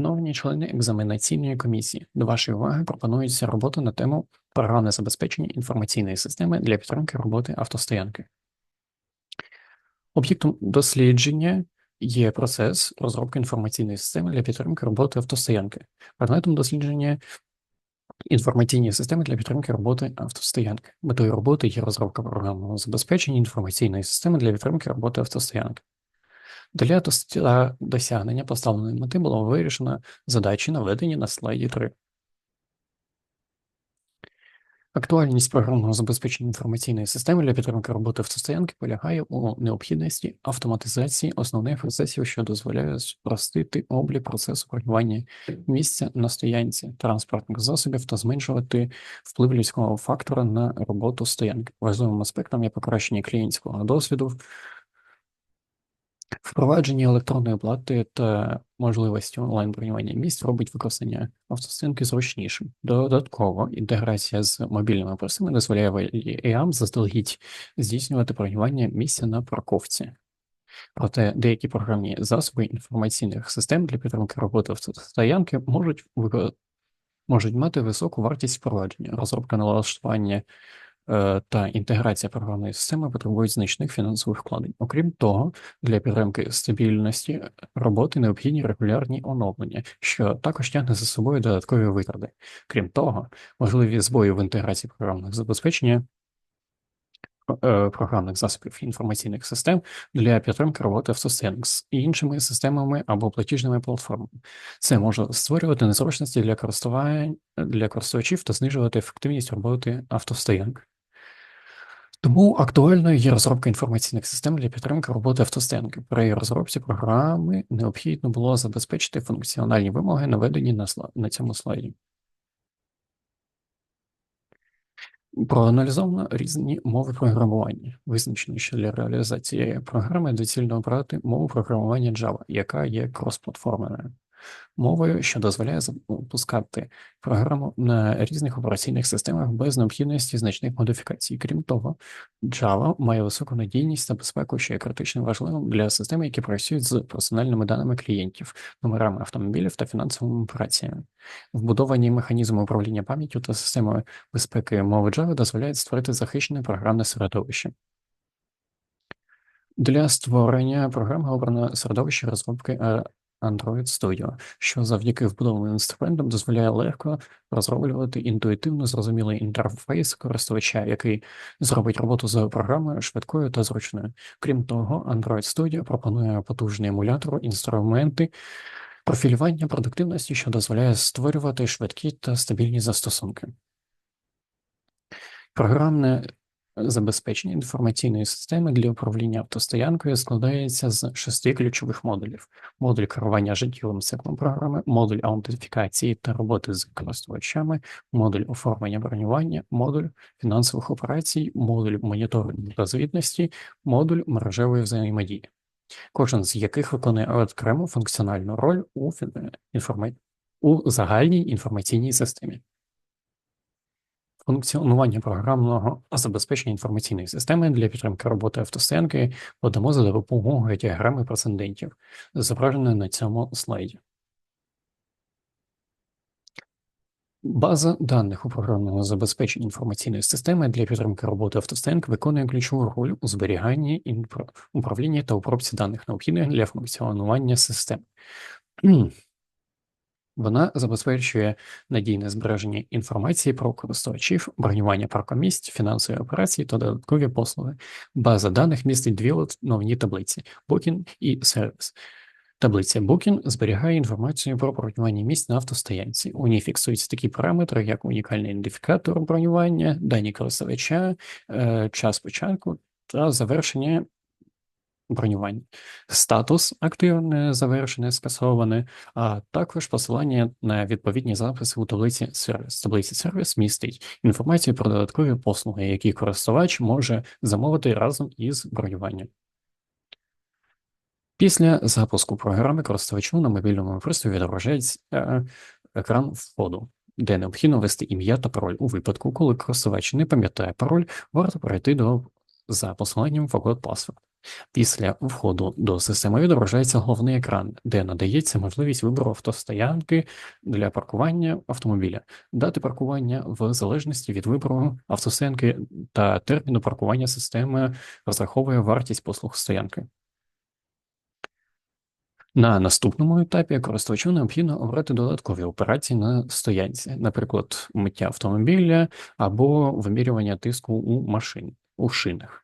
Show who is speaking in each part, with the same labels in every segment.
Speaker 1: Шановні члени екзаменаційної комісії, до вашої уваги пропонується робота на тему програмне забезпечення інформаційної системи для підтримки роботи автостоянки. Об'єктом дослідження є процес розробки інформаційної системи для підтримки роботи автостоянки. Предметом дослідження інформаційні системи для підтримки роботи автостоянки. Метою роботи є розробка програмного забезпечення інформаційної системи для підтримки роботи автостоянки. Для досягнення поставленої мети було вирішено задачі, наведені на слайді 3. Актуальність програмного забезпечення інформаційної системи для підтримки роботи автостоянки полягає у необхідності автоматизації основних процесів, що дозволяють спростити облік процесу бронювання місця на стоянці транспортних засобів та зменшувати вплив людського фактора на роботу стоянки. Важливим аспектом є покращення клієнтського досвіду Впровадження електронної плати та можливості онлайн-бронювання місць робить використання автостинки зручнішим. Додатково, інтеграція з мобільними просами дозволяє EAM заздалегідь здійснювати бронювання місця на парковці. Проте деякі програмні засоби інформаційних систем для підтримки роботи автостоянки можуть можуть мати високу вартість впровадження, розробка налаштування та інтеграція програмної системи потребують значних фінансових вкладень. Окрім того, для підтримки стабільності роботи необхідні регулярні оновлення, що також тягне за собою додаткові витрати. Крім того, можливі збої в інтеграції програмного забезпечення. Е, програмних засобів інформаційних систем для підтримки роботи автосистем з іншими системами або платіжними платформами. Це може створювати незручності для для користувачів та знижувати ефективність роботи автостоянок. Тому актуальною є розробка інформаційних систем для підтримки роботи автостенки. При розробці програми необхідно було забезпечити функціональні вимоги, наведені на, на цьому слайді. Проаналізовано різні мови програмування. Визначено, що для реалізації програми доцільно обрати мову програмування Java, яка є кросплатформеною мовою, що дозволяє запускати програму на різних операційних системах без необхідності значних модифікацій. Крім того, Java має високу надійність та безпеку, що є критично важливим для систем, які працюють з персональними даними клієнтів, номерами автомобілів та фінансовими операціями. Вбудовані механізми управління пам'яттю та системою безпеки мови Java дозволяють створити захищене програмне середовище. Для створення програми обрано середовище розробки е, Android Studio, що завдяки вбудованим інструментам дозволяє легко розроблювати інтуїтивно зрозумілий інтерфейс користувача, який зробить роботу з програмою швидкою та зручною. Крім того, Android Studio пропонує потужний емулятор, інструменти. Профілювання продуктивності, що дозволяє створювати швидкі та стабільні застосунки. Програмне Забезпечення інформаційної системи для управління автостоянкою складається з шести ключових модулів: модуль керування життєвим циклом програми, модуль аутентифікації та роботи з користувачами, модуль оформлення бронювання, модуль фінансових операцій, модуль моніторингу та звітності, модуль мережевої взаємодії, кожен з яких виконує окрему функціональну роль у, інформа... у загальній інформаційній системі. Функціонування програмного забезпечення інформаційної системи для підтримки роботи автостоянки подамо за допомогою діаграми прецедентів, зображеної на цьому слайді. База даних у програмному забезпеченні інформаційної системи для підтримки роботи автостоянки виконує ключову роль у зберіганні, управлінні та обробці даних необхідних для функціонування системи. Вона забезпечує надійне збереження інформації про користувачів, бронювання паркомісць, фінансові операції та додаткові послуги. База даних містить дві основні таблиці Booking і Service. Таблиця Booking зберігає інформацію про бронювання місць на автостоянці. У ній фіксуються такі параметри, як унікальний ідентифікатор бронювання, дані користувача, е, час початку та завершення бронювань, статус активне, завершене, скасоване, а також посилання на відповідні записи у таблиці сервіс. Таблиці сервіс містить інформацію про додаткові послуги, які користувач може замовити разом із бронюванням. Після запуску програми користувачу на мобільному пристрої відображається е, екран входу, де необхідно ввести ім'я та пароль. У випадку, коли користувач не пам'ятає пароль, варто перейти до за посиланням Forgot Password. Після входу до системи відображається головний екран, де надається можливість вибору автостоянки для паркування автомобіля, дати паркування в залежності від вибору автостоянки та терміну паркування системи розраховує вартість послуг стоянки. На наступному етапі користувачу необхідно обрати додаткові операції на стоянці, наприклад, миття автомобіля або вимірювання тиску у машині у шинах.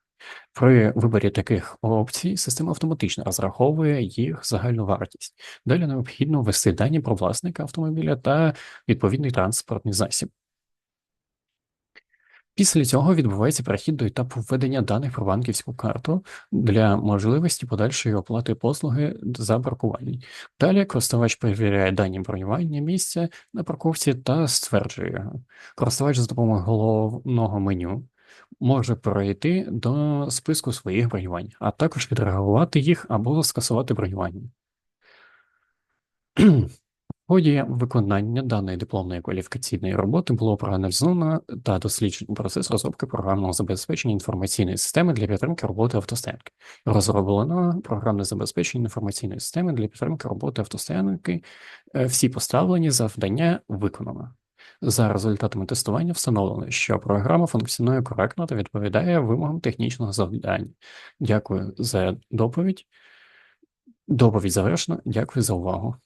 Speaker 1: При виборі таких опцій система автоматично розраховує їх загальну вартість. Далі необхідно ввести дані про власника автомобіля та відповідний транспортний засіб. Після цього відбувається перехід до етапу введення даних про банківську карту для можливості подальшої оплати послуги за паркування. Далі користувач перевіряє дані бронювання місця на парковці та стверджує його. Користувач за допомогою головного меню може перейти до списку своїх бронювань, а також відреагувати їх або скасувати бронювання. В ході виконання даної дипломної кваліфікаційної роботи було проаналізовано та досліджено процес розробки програмного забезпечення інформаційної системи для підтримки роботи автостоянки. Розроблено програмне забезпечення інформаційної системи для підтримки роботи автостоянки. Е, Всі поставлені завдання виконано. За результатами тестування встановлено, що програма функціонує коректно та відповідає вимогам технічного завдання. Дякую за доповідь. Доповідь завершена. Дякую за увагу.